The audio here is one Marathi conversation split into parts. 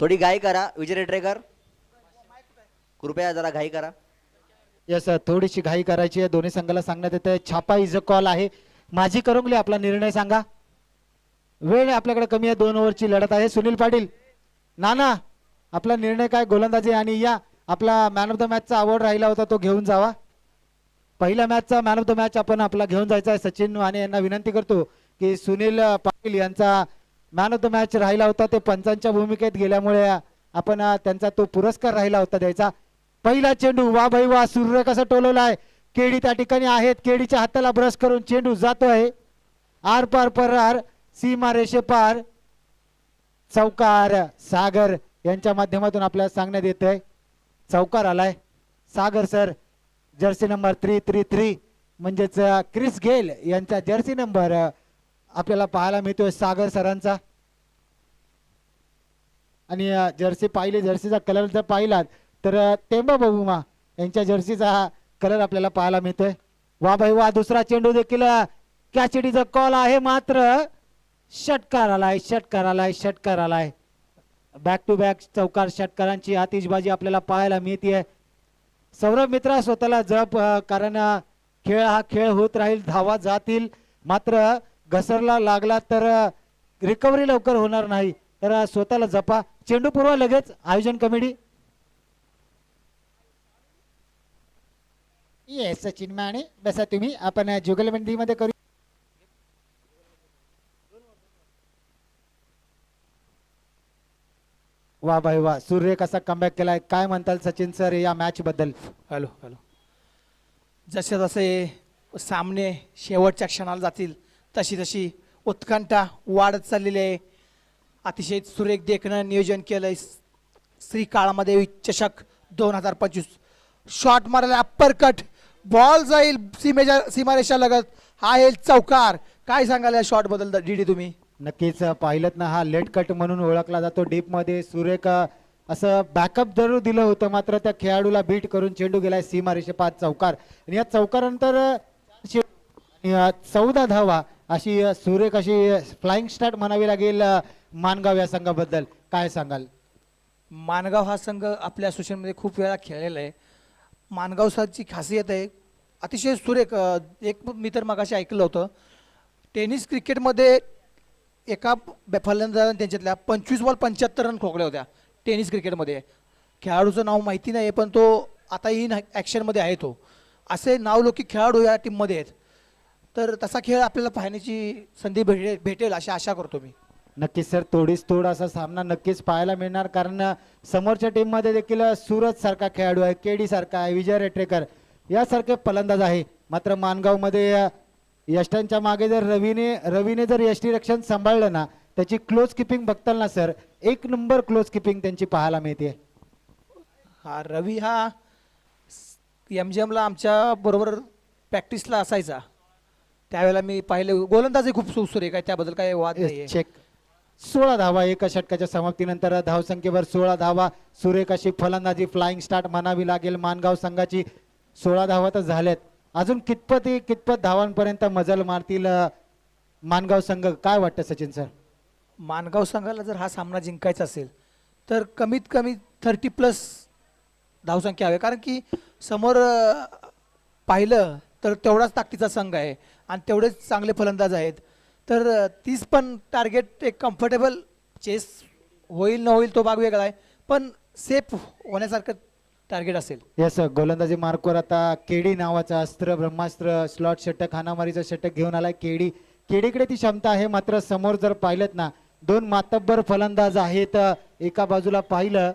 थोडी घाई करा विजय रेटरेकर कृपया जरा घाई करा. यस थोडीशी घाई करायची आहे. दोन्ही संघाला सांगण्यात येतं छापा इज अ कॉल आहे. माझी करंगली आपला निर्णय सांगा. वेळ आपल्याकडे कमी आहे. दोन ओव्हरची लढत आहे. सुनील पाटील. नाना आपला निर्णय काय? गोलंदाजी आणि या आपला मॅन ऑफ द मॅचचा अवॉर्ड राहिला होता तो घेऊन जावा. पहिल्या मॅचचा मॅन ऑफ द मॅच आपण आपला घेऊन जायचा आहे. सचिन माने यांना विनंती करतो की सुनील पाटील यांचा मॅन ऑफ द मॅच राहिला होता ते पंचांच्या भूमिकेत गेल्यामुळे आपण त्यांचा तो पुरस्कार राहिला होता द्यायचा. पहिला चेंडू वा भाई वा सूर्य कसा टोलवलाय? केडी त्या ठिकाणी आहेत केडीच्या हाताला ब्रश करून चेंडू जातोय. आर पार परार सीमा रेषे पार. चौकार सागर यांच्या माध्यमातून आपल्याला सांगण्यात येत आहे चौकार आलाय. Sagar sir jersey number three three three म्हणजेच क्रिस गेल यांचा जर्सी नंबर आपल्याला पाहायला मिळतोय सागर सरांचा. आणि जर्सी पाहिली जर्सीचा कलर जर पाहिलात तर अ, टेंबा बहुमा यांच्या जर्सीचा हा कलर आपल्याला पाहायला मिळतोय. वा भाई वा दुसरा चेंडू देखील कॅचिडीचा कॉल आहे मात्र षटकार आलाय षटकार आलाय षटकार आलाय. बॅक टू बॅक चौकार षटकारांची आतिषबाजी आपल्याला पाहायला मिळते सौरभ मित्रा स्वतःला जप कारण खेळ हा खेळ होत राहील धावा जातील. मात्र घसरला लागला तर रिकव्हरी लवकर होणार नाही. तर स्वतःला जपा. चेंडू पूर्व लगेच. आयोजन कमिटी. येस सचिन माने. बसा तुम्ही. आपण जुगलबंदीमध्ये करू. वा भाई वा. सूर्य कसा कमबॅक केलाय? काय म्हणताल सचिन सर या मॅच बद्दल? Hello hello. जसे जसे सामने शेवटच्या क्षणाला जातील तशी तशी उत्कंठा वाढत चाललेली आहे. अतिशय सुरेख देखणं नियोजन केलंय. श्री काळामध्ये चषक दोन हजार पंचवीस. शॉट मारायला अप्पर कट बॉल जाईल सीमेच्या सीमारेषा लगत. हा येईल चौकार. काय सांगाल या शॉटबद्दल डी डी तुम्ही? नक्कीच पाहिलं ना हा लेट कट म्हणून ओळखला जातो. डीपमध्ये सुरेख असं बॅकअप जरूर दिलं होतं. मात्र त्या खेळाडूला बीट करून चेंडू गेलाय सीमारेषे पाच चौकार. आणि या चौकारानंतर चौदा धावा. अशी सुरेख अशी फ्लाइंग स्टार्ट म्हणावी लागेल मानगाव या संघाबद्दल. काय सांगाल? मानगाव हा संघ आपल्या असोसिएशनमध्ये खूप वेळा खेळलेला आहे. मानगाव सरची खासियत आहे. अतिशय सुरेख एक मी तर मगाशी ऐकलं होतं. टेनिस क्रिकेटमध्ये एका फलंदाजाने त्यांच्यातल्या पंचवीस बॉल पंच्याहत्तर रन खोकल्या होत्या टेनिस क्रिकेटमध्ये. खेळाडूचं नाव माहिती नाही पण तो आता इन ॲक्शनमध्ये आहे तो. असे नावलौकिक खेळाडू या टीममध्ये आहेत. तर तसा खेळ आपल्याला पाहण्याची संधी भेटेल भेटेल अशी आशा करतो मी. नक्कीच सर. तोडीस तोड असा सामना नक्कीच पाहायला मिळणार. कारण समोरच्या टीममध्ये देखील सूरज सारखा खेळाडू आहे केडी सारखा आहे विजय रेट्रेकर. यासारखे फलंदाज आहे. मात्र मानगावमध्ये अ, यष्टांच्या मागे जर रवीने रवीने जर यष्टी रक्षण सांभाळलं ना त्याची क्लोज किपिंग बघताल ना सर? एक नंबर क्लोज किपिंग त्यांची पाहायला मिळते. हा रवी हा एम जी एमला आमच्या बरोबर प्रॅक्टिसला असायचा. त्यावेळेला मी पाहिले गोलंदाजही खूप सुसुरेख आहे त्याबद्दल काही वाद चेक सोळा धावा एका षटकाच्या समाप्तीनंतर धावसंख्येवर सोळा धावा. सुरेख अशी फलंदाजी फ्लाइंग स्टार्ट म्हणावी लागेल मानगाव संघाची. सोळा धावा तर झाल्यात. अजून कितपत कितपत धावांपर्यंत मजल मारतील अ, मानगाव संघ? काय वाटतं सचिन सर? मानगाव संघाला जर हा सामना जिंकायचा असेल तर कमीत कमी थर्टी प्लस धावसंख्या हवी. कारण की समोर अं, पाहिलं तर तेवढाच ताकदीचा संघ आहे. आणि तेवढेच चांगले फलंदाज आहेत. तर तीच तीस पण टार्गेट एक कम्फर्टेबल चेस होईल न होईल तो भाग वेगळा आहे. पण सेफ होण्यासारखं टार्गेट असेल. येस गोलंदाजी मार्कवर आता केडी नावाचं अस्त्र ब्रह्मास्त्र स्लॉट षटक हानामारीचं षटक घेऊन आलाय केडी. केडीकडे ती क्षमता आहे मात्र समोर जर पाहिलं ना दोन मातब्बर फलंदाज आहेत एका बाजूला पाहिलं.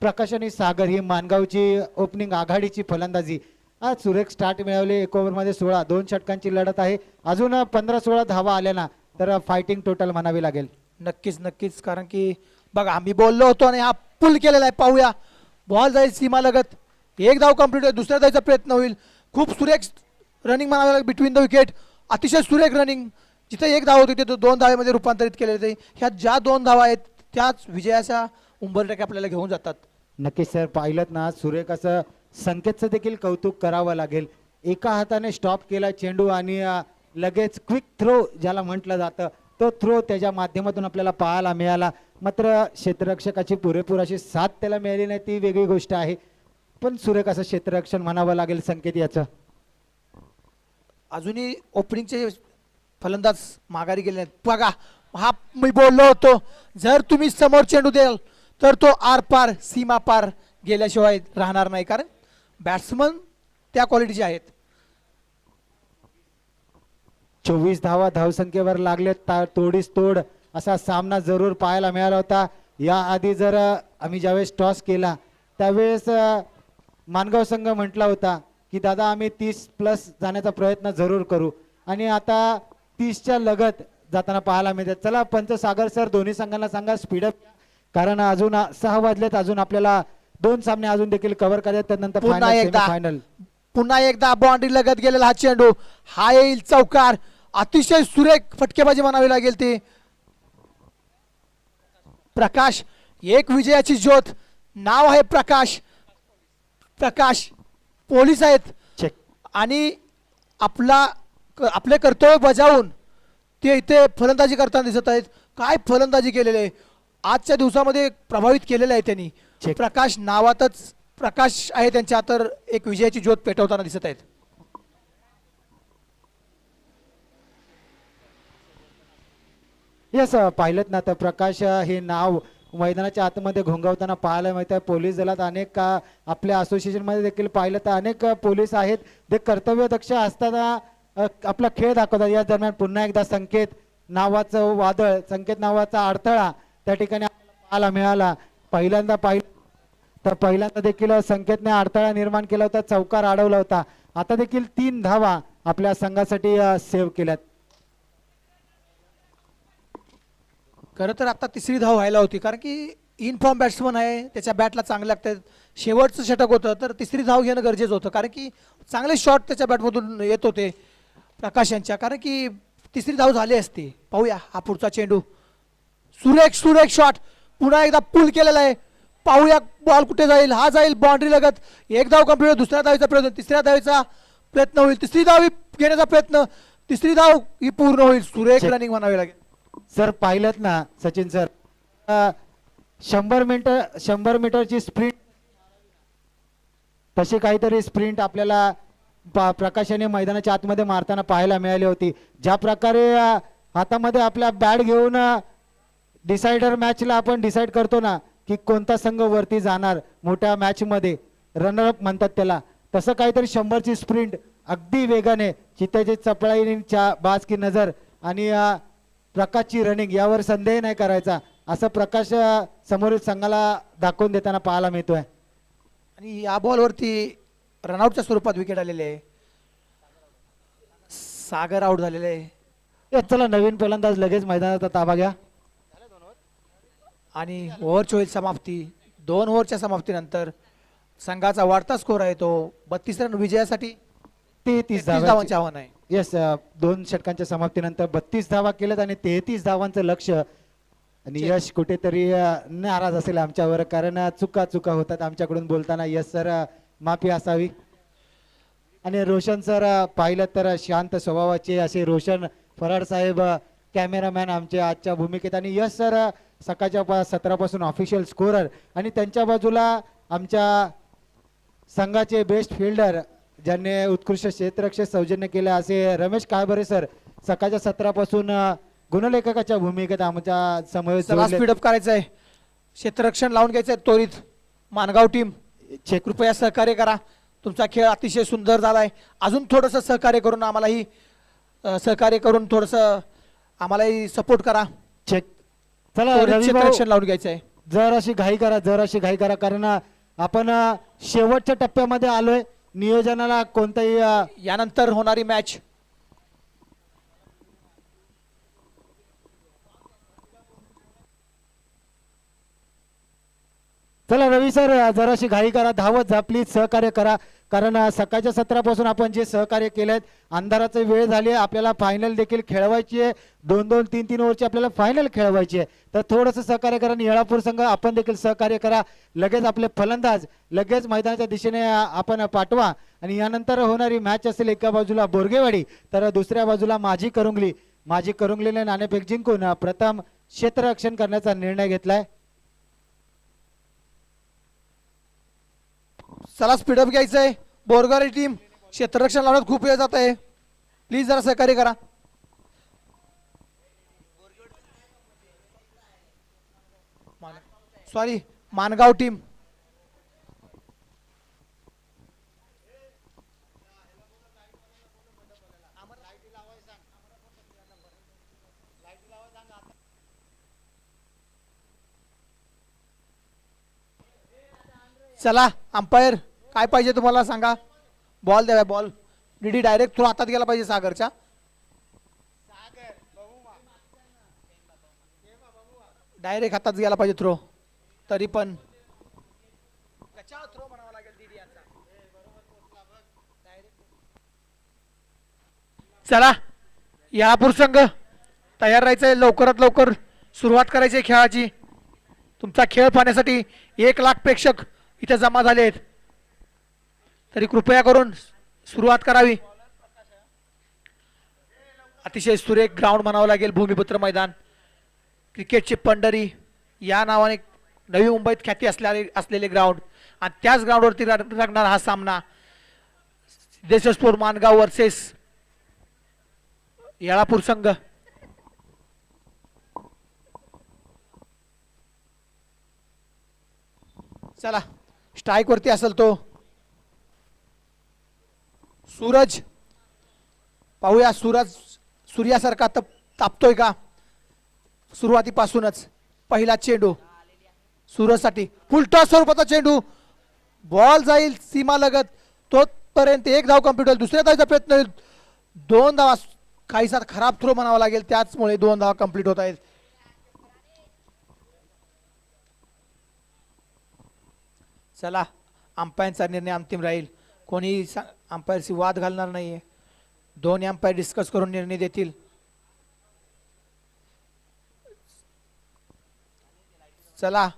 प्रकाश आणि सागर ही मानगावची ओपनिंग आघाडीची फलंदाजी. आज सुरेख स्टार्ट मिळवले. एक ओव्हरमध्ये सोळा दोन षटकांची लढत आहे. अजून पंधरा सोळा धावा आल्या ना तर फायटिंग टोटल म्हणावी लागेल. नक्कीच नक्कीच. कारण की बघा आम्ही बोललो होतो आणि हा पुल केलेला आहे. पाहूया. बॉल जाईल सीमा लगत एक धाव कंप्लीट होईल दुसऱ्या धावचा प्रयत्न होईल. खूप सुरेख रनिंग म्हणावं लागेल बिटवीन द विकेट अतिशय सुरेख रनिंग जिथे एक धाव होती तिथे दोन धावेमध्ये रूपांतरित केले जाते ह्या ज्या दोन धावा आहेत त्याच विजयाच्या उंबरट्याक आपल्याला घेऊन जातात. नक्कीच सर पाहिलं ना सुरेख असं संकेतचं देखील कौतुक करावं लागेल. एका हाताने स्टॉप केला चेंडू आणि लगेच क्विक थ्रो ज्याला म्हटलं जातं तो थ्रो त्याच्या माध्यमातून आपल्याला पाहायला मिळाला. मात्र क्षेत्ररक्षकाची पुरेपूर अशी साथ त्याला मिळाली नाही ती वेगळी गोष्ट आहे. पण सुरेख असं क्षेत्ररक्षण म्हणावं लागेल संकेत याचं. अजूनही ओपनिंगचे फलंदाज माघारी गेले नाहीत. बघा हा मी बोललो होतो जर तुम्ही समोर चेंडू द्याल तर तो आर पार सीमा पार गेल्याशिवाय राहणार नाही. कारण बॅट्समन त्या क्वालिटीचे आहेत. चोवीस धावा धावसंख्येवर लागले तोडीस तोड असा सामना जरूर पाहायला मिळाला होता. याआधी जर आम्ही ज्यावेळेस टॉस केला त्यावेळेस मानगाव संघ म्हटला होता की दादा आम्ही तीस प्लस जाण्याचा प्रयत्न जरूर करू. आणि आता तीसच्या लगत जाताना पाहायला मिळते. चला पंच सागर सर दोन्ही संघांना सांगा स्पीडअप कारण अजून सहा वाजलेत अजून आपल्याला दोन सामने अजून देखील कव्हर करायचे त्यानंतर पुन्हा एकदा. फायनल पुन्हा एकदा बाउंड्री लगत गेलेला हा चेंडू. हा येईल चौकार. अतिशय सुरेख फटकेबाजी म्हणावी लागेल ती. प्रकाश एक विजयाची ज्योत. नाव आहे प्रकाश. प्रकाश पोलीस आहेत. आणि आपला आपले कर्तव्य बजावून ते इथे फलंदाजी करताना दिसत आहेत. काय फलंदाजी केलेली आहे? आजच्या दिवसामध्ये प्रभावित केलेलं आहे त्यांनी. प्रकाश नावातच प्रकाश आहे त्यांच्या तर एक विजयाची ज्योत पेटवताना दिसत आहेत. येस पाहिलं ना तर प्रकाश हे नाव मैदानाच्या आतमध्ये घोंगावताना पाहायला मिळतं पोलीस दलात अनेक अ, आपल्या असोसिएशनमध्ये देखील पाहिलं तर अनेक पोलीस आहेत. ते कर्तव्यदक्ष असताना आपला खेळ दाखवतात. या दरम्यान पुन्हा एकदा संकेत नावाचं वादळ संकेत नावाचा अडथळा त्या ठिकाणी पाहायला मिळाला. पहिल्यांदा पाहिलं तर पहिल्यांदा देखील संकेतने अडथळा निर्माण केला होता चौकार अडवला होता. आता देखील तीन धावा आपल्या संघासाठी सेव्ह केल्यात. खरं तर आता तिसरी धाव व्हायला होती कारण की इन फॉर्म बॅट्समन आहे त्याच्या बॅटला चांगले लागतात. शेवटचं षटक होतं तर तिसरी धाव घेणं गरजेचं होतं कारण की चांगले शॉट त्याच्या बॅटमधून येत होते प्रकाश यांच्या. कारण की तिसरी धाव झाली असती. पाहूया हा पुढचा चेंडू. सुरेख सुरेख शॉट पुन्हा एकदा पुल केलेला आहे. पाहूया बॉल कुठे जाईल. हा जाईल बाउंड्री लगत. एक धाव कंप्लीट दुसऱ्या धावीचा प्रयत्न तिसऱ्या धावीचा प्रयत्न होईल. तिसरी धाव ही घेण्याचा प्रयत्न तिसरी धाव ही पूर्ण होईल. सुरेख. रनिंग म्हणावी लागेल. सर पाहिलं ना सचिन सर? शंभर मीटर शंभर मीटरची स्प्रिंट तशी काहीतरी स्प्रिंट आपल्याला प्रकाशाने मैदानाच्या आतमध्ये मारताना पाहायला मिळाली होती. ज्या प्रकारे हातामध्ये आपल्या बॅट घेऊन डिसायडर मॅचला आपण डिसाईड करतो ना की कोणता संघ वरती जाणार मोठ्या मॅचमध्ये रनरअप म्हणतात त्याला. तसं काहीतरी शंभरची स्प्रिंट अगदी वेगाने चित्त्याची चपळाईच्या बाज की नजर आणि प्रकाशची रनिंग यावर संदेह नाही करायचा असं प्रकाश समोरील संघाला दाखवून देताना पाहायला मिळतोय. आणि या बॉलवरती रनआउटच्या स्वरूपात विकेट आलेले आहे. सागर आउट झालेले आहे. चला नवीन फलंदाज लगेच मैदानाचा ताबा घ्या. आणि ओव्हरची होईल समाप्ती. दोन ओव्हरच्या समाप्तीनंतर संघाचा वाढता स्कोर आहे तो. बत्तीस रन विजयासाठी तेहतीस तीस धावांची आव्हान आहे. येस दोन षटकांच्या समाप्तीनंतर बत्तीस धावा केल्यात आणि तेहतीस धावांचं लक्ष. आणि यश कुठेतरी नाराज असेल आमच्यावर कारण चुका चुका होतात आमच्याकडून बोलताना. यश सर माफी असावी. आणि रोशन सर पाहिलं तर शांत स्वभावाचे असे रोशन फराड साहेब कॅमेरामॅन आमचे आजच्या भूमिकेत. आणि यश सर सकाळच्या पा सतरापासून ऑफिशियल स्कोरर आणि त्यांच्या बाजूला आमच्या संघाचे बेस्ट फिल्डर ज्यांनी उत्कृष्ट क्षेत्ररक्षक सौजन्य केले असे रमेश काळभरे सर सकाळच्या सत्रापासून गुणलेखकाच्या भूमिकेत आमच्या. स्पीडअप करायचं आहे क्षेत्ररक्षण लावून घ्यायचं आहे त्वरित. मानगाव टीम चेक कृपया सहकार्य करा. तुमचा खेळ अतिशय सुंदर झाला आहे अजून थोडंसं सहकार्य करून आम्हालाही सहकार्य करून थोडंसं आम्हालाही सपोर्ट करा. चेक चला रवी लावून घ्यायचं आहे. जर अशी घाई करा जर अशी घाई करा कारण आपण शेवटच्या टप्प्यामध्ये आलोय. नियोजनाला कोणताही यानंतर होणारी मॅच चला रवी सर जराशी घाई करा धावत जा प्लीज सहकार्य करा. कारण सकाळच्या सत्रापासून आपण जे सहकार्य केलेत अंधाराची वेळ झाली आहे आपल्याला फायनल देखील खेळवायची आहे. दोन दोन तीन तीन ओव्हरची आपल्याला फायनल खेळवायची आहे. तर थोडंसं सहकार्य करा आणि येळापूर संघ आपण देखील सहकार्य करा. लगेच आपले फलंदाज लगेच मैदानाच्या दिशेने आपण पाठवा. आणि यानंतर होणारी मॅच असेल एका बाजूला बोरगेवाडी तर दुसऱ्या बाजूला माझी करुंगली. माझी करुंगलीने नाणेफेक जिंकून प्रथम क्षेत्ररक्षण करण्याचा निर्णय घेतलाय. चला स्पीडअप घ्यायचंय. बोरगारी टीम क्षेत्ररक्षण लावण्यात खूप वेळ जात आहे प्लीज जरा सहकार्य करा. सॉरी मानगाव टीम चला अंपायर काय पाहिजे तुम्हाला सांगा? बॉल द्यावा बॉल डीडी डायरेक्ट थ्रो हातात गेला पाहिजे सागरच्या. डायरेक्ट हातात गेला पाहिजे थ्रो तरी पण. चला यापूर संघ तयार राहायचंय लवकरात लवकर सुरुवात करायची आहे खेळाची. तुमचा खेळ पाहण्यासाठी एक लाख प्रेक्षक इथे जमा झाले आहेत तरी कृपया करून सुरुवात करावी. अतिशय सुरेख ग्राउंड म्हणावं लागेल भूमिपुत्र मैदान. क्रिकेटची पंढरी या नावाने नवी मुंबईत ख्याती असलेले असलेले ग्राउंड आणि त्याच ग्राउंडवरती रंगणार हा सामना. देशस्फोर मानगाव वर्सेस येळापूर संघ. चला. स्ट्राईक वरती असेल तो. सूरज पाहूया सूरज सूर्यासारखा तप तापतोय का? सुरुवातीपासूनच. पहिला चेंडू. सूरजसाठी. फुलटॉस स्वरूपाचा चेंडू. बॉल जाईल सीमा लगत. तोपर्यंत एक धाव कंप्लीट होईल. दुसऱ्या धावचा प्रयत्न होईल. दोन धावा काहीसा खराब थ्रो म्हणावा लागेल. त्याचमुळे दोन धावा कंप्लीट होत आहेत. चला अंपायरचा निर्णय अंतिम राहील. कोणी अंपायरशी वाद घालणार नाहीये. दोन्ही अंपायर डिस्कस करून निर्णय देतील. चला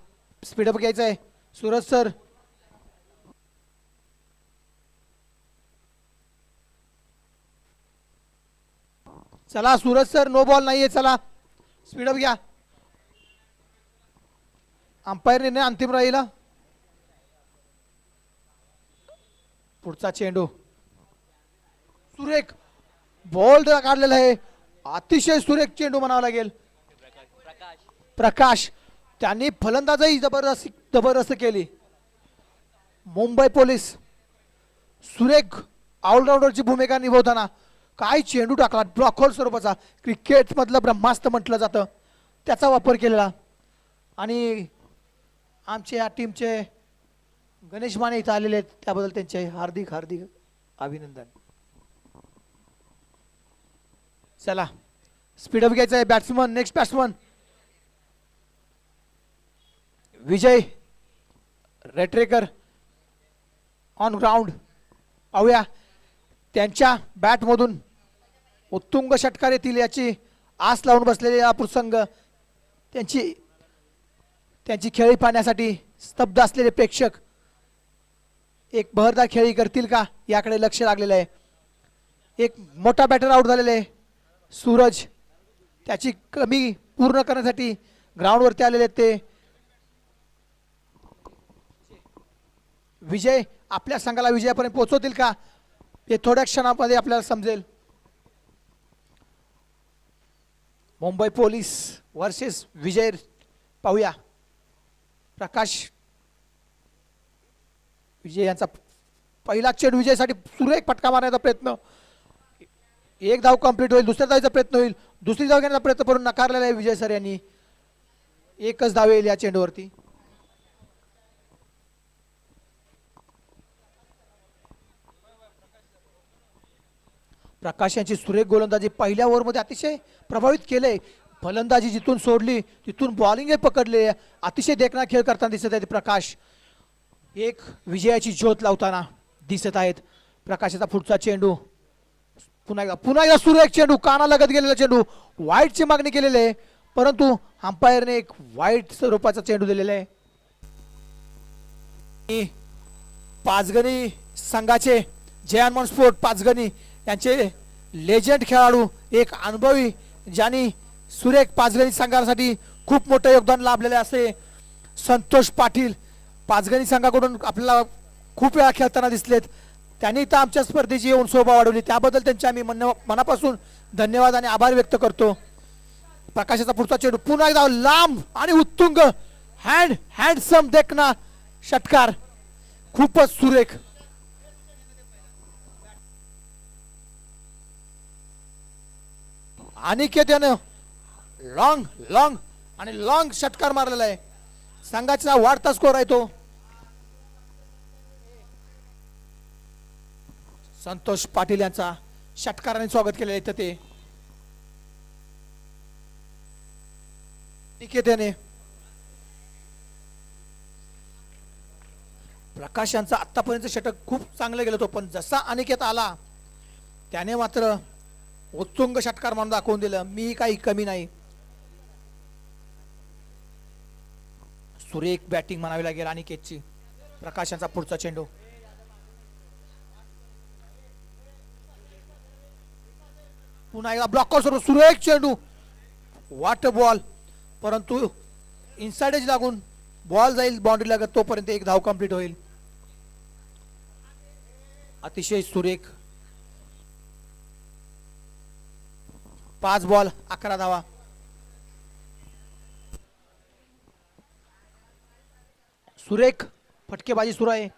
स्पीडअप घ्यायचं आहे सूरज सर चला सूरज सर नो बॉल नाहीये चला. स्पीडअप घ्या. अंपायर निर्णय अंतिम राहील पुढचा चेंडू. सुरेख बॉल काढलेला आहे. अतिशय सुरेख चेंडू म्हणावा लागेल. प्रकाश. त्यांनी फलंदाजही जबरदस्त जबरदस्त केली. मुंबई पोलीस. सुरेख ऑलराऊंडरची भूमिका निभवताना काय चेंडू टाकला? ब्लॉकहोल स्वरूपाचा. क्रिकेटमधलं ब्रह्मास्त्र म्हटलं जातं. त्याचा वापर केलेला. आणि आमच्या या टीमचे गणेश माने इथं आलेले आहेत. त्याबद्दल त्यांचे हार्दिक हार्दिक अभिनंदन. चला. स्पीडअप घ्यायचं आहे batsman next batsman Vijay Retrekar on ground पाहूया. त्यांच्या बॅटमधून उत्तुंग षटकार येतील याची आस लावून बसलेले हा प्रसंग. त्यांची त्यांची खेळी पाहण्यासाठी स्तब्ध असलेले प्रेक्षक एक बहरदार खेळी करतील का? याकडे लक्ष लागलेलं आहे. एक मोठा बॅटर आउट झालेला आहे. सूरज त्याची कमी पूर्ण करण्यासाठी ग्राउंडवरती आलेले आहेत ते. विजय आपल्या संघाला विजयापर्यंत पोहोचवतील का? हे थोड्या क्षणामध्ये आपल्याला समजेल. मुंबई पोलीस वर्सेस विजय पाहूया. प्रकाश विजय यांचा पहिला चेंडू विजयसाठी सुरेख फटका मारण्याचा प्रयत्न. एक धाव कंप्लीट होईल दुसऱ्या धावेचा प्रयत्न होईल. दुसरी धाव घेण्याचा प्रयत्न करून नकारलेला आहे विजय सर यांनी. एकच धाव येईल या चेंडूवरती. प्रकाश यांची सुरेख गोलंदाजी पहिल्या ओव्हरमध्ये अतिशय प्रभावित केले फलंदाजी जिथून सोडली तिथून बॉलिंगही पकडले. अतिशय देखणा खेळ करताना दिसत आहे प्रकाश. एक विजयाची ज्योत लावताना दिसत आहेत. प्रकाशाचा पुढचा चेंडू पुन्हा एकदा पुन्हा एकदा सुरेख चेंडू काना लगत गेलेला चेंडू. वाईटची मागणी केलेली आहे परंतु अंपायरने एक वाईट स्वरूपाचा चेंडू दिलेला आहे. पाचगणी संघाचे जयानमन स्पोर्ट पाचगणी यांचे लेजंड खेळाडू एक अनुभवी ज्यांनी सुरेख पाचगणी संघासाठी खूप मोठं योगदान लाभलेले असे संतोष पाटील पाचगणी संघाकडून आपल्याला खूप वेळा खेळताना दिसलेत. त्यांनी तर आमच्या स्पर्धेची येऊन शोभा वाढवली. त्याबद्दल त्यांचे आम्ही मन मनापासून धन्यवाद आणि आभार व्यक्त करतो. प्रकाशाचा पुढचा चेंडू पुन्हा एकदा लांब आणि उत्तुंग. हँड हँडसम देखना. षटकार. खूपच सुरेख. अनिकेत यानं लॉंग लॉंग आणि लॉंग षटकार मारलेला आहे. संघाचा वाढता स्कोर आहे तो. संतोष पाटील यांचा षटकाराने स्वागत केलेलं आहे इथं ते. आहे त्याने प्रकाश यांचा आतापर्यंत षटक खूप चांगलं गेलं होतं पण जसा अनिकेत आला त्याने मात्र उत्तुंग षटकार म्हणून दाखवून दिलं मी काही कमी नाही. सुरेख बॅटिंग म्हणावी लागेल आणि प्रकाश यांचा पुढचा चेंडू. पुन्हा एकदा ब्लॉक सोडून सुरेख चेंडू. वाट बॉल परंतु इनसाइडेज लागून बॉल जाईल बाउंड्री लागत तोपर्यंत एक धाव कंप्लीट होईल. अतिशय सुरेख. पाच बॉल अकरा धावा. सुरेख फटकेबाजी सुरू आहे.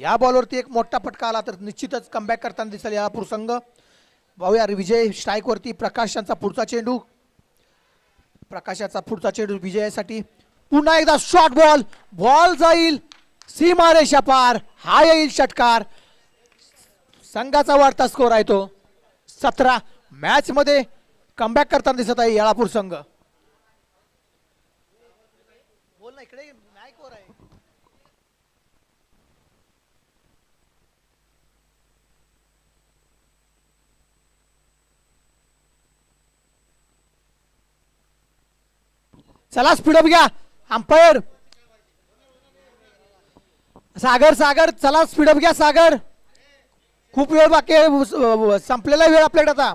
या बॉलवरती एक मोठा फटका आला तर निश्चितच कमबॅक करताना दिसेल या संघ भाऊया विजय स्ट्राईकवरती प्रकाश यांचा पुढचा चेंडू. प्रकाशाचा पुढचा चेंडू विजयासाठी. पुन्हा एकदा शॉर्ट बॉल बॉल जाईल. सीमारेषा पार. हा येईल षटकार. संघाचा वाढता स्कोर आहे तो. सतरा. मॅच मध्ये कमबॅक करताना दिसत आहे येळापूर संघ बोल ना इकडे माईक वर आहे. चला स्पीडअप घ्या. अंपायर सागर सागर चला स्पीडअप घ्या सागर. खूप वेळ बाकी संपलेला वेळ आपल्याकडे आता.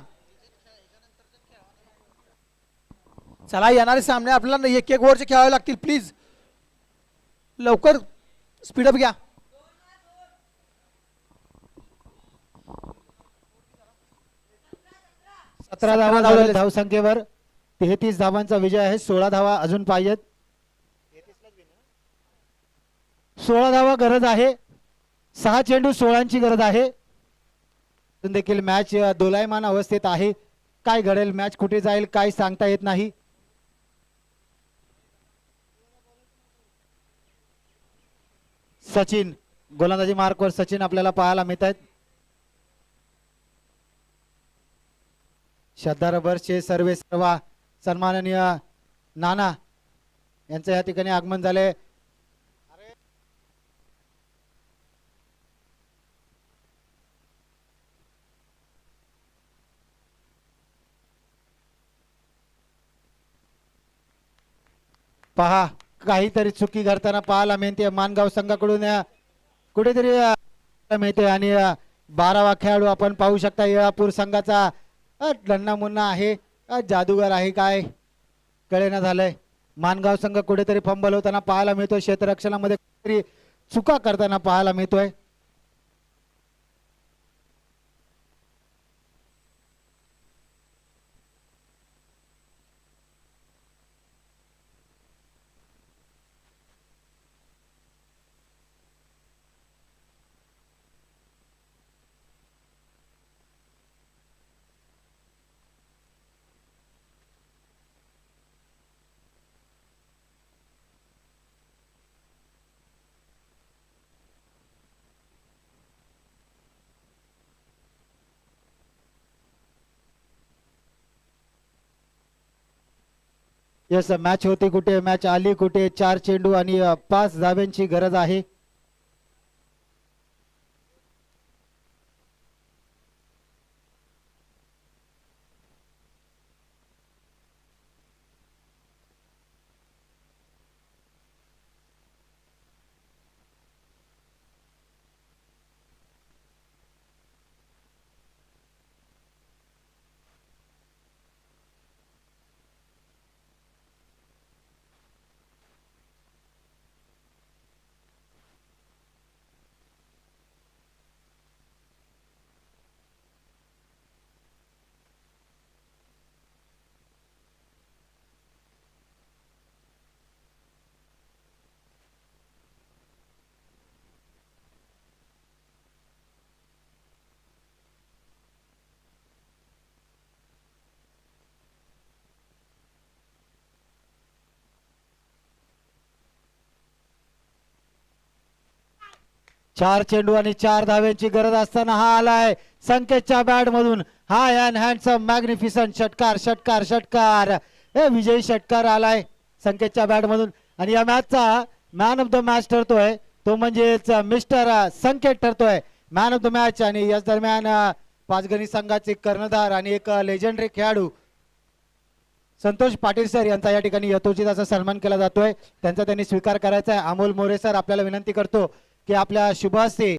चला येणारे सामने आपल्याला एक एक ओव्हरचे खेळावे लागतील प्लीज लवकर स्पीडअप घ्या. सतरा धावा झाल्या धावसंख्येवर तेहतीस धावांचा विजय आहे. सोळा धावा अजून पाहिजेत. सोळा धावा गरज आहे. सहा चेंडू सोळांची गरज आहे. देखील मॅच दोलायमान अवस्थेत आहे. काय घडेल? मॅच कुठे जाईल? काय सांगता येत नाही. सचिन गोलंदाजी मार्कवर सचिन आपल्याला पाहायला मिळत आहेत श्रद्धा रबर्सचे सर्वे सर्वा सन्माननीय नाना यांचं या ठिकाणी आगमन झाले पहा काहीतरी चुकी करताना पाहायला मिळते. मानगाव संघाकडून कुठेतरी मिळते. आणि बारावा खेळाडू आपण पाहू शकता येळापूर संघाचा अ, लन्ना मुन्ना आहे. जादूगर आहे काय? कळेना झालंय. मानगाव संघ कुठेतरी फंबल होताना पाहायला मिळतोय. क्षेत्ररक्षणामध्ये कुठेतरी चुका करताना पाहायला मिळतोय. यस मॅच होती कुठे? मॅच आली कुठे? चार चेंडू आणि पाच धाब्यांची गरज आहे. चार चेंडू आणि चार धाव्यांची गरज असताना हा आलाय. संकेतच्या बॅट मधून हा अँड हँडसम मॅग्निफिसंट षटकार षटकार षटकार. हे विजयी षटकार आलाय संकेतच्या बॅट मधून आणि या मॅचचा मॅन ऑफ द मॅच ठरतोय. तो म्हणजेच मिस्टर संकेत ठरतोय. मॅन ऑफ द मॅच आणि याच दरम्यान पाचगणी संघाचे कर्णधार आणि एक लेजेंडरी खेळाडू संतोष पाटील सर यांचा या ठिकाणी यथोचित असा सन्मान केला जातोय. त्यांचा त्यांनी स्वीकार करायचा आहे. अमोल मोरे सर आपल्याला विनंती करतो. की आपल्या शुभ हस्ते